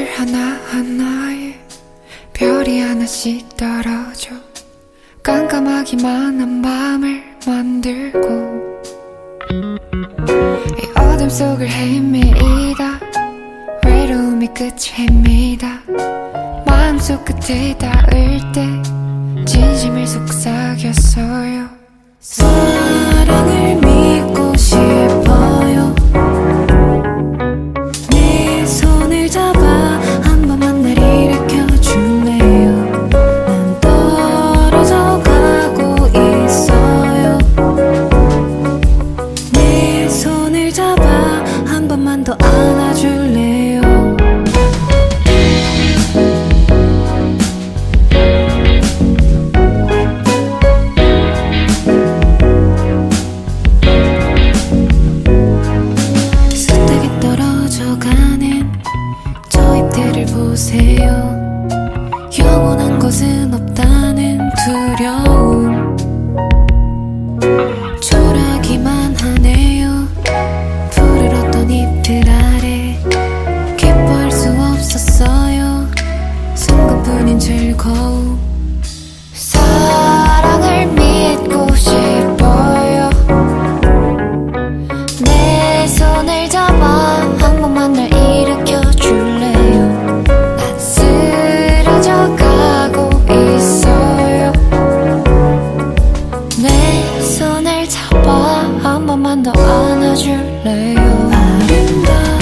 것들 하나하나에 별이 하나씩 떨어져 깜깜하기만 한 밤을 만들고 이 어둠 속을 헤매이다. 외로움이 끝이 헤매다. 마음속 끝에 닿을 때 진심을 속삭였어요. 사랑을 안아줄래 손을 잡아. 한 번만 더 안아줄래요? 아름다워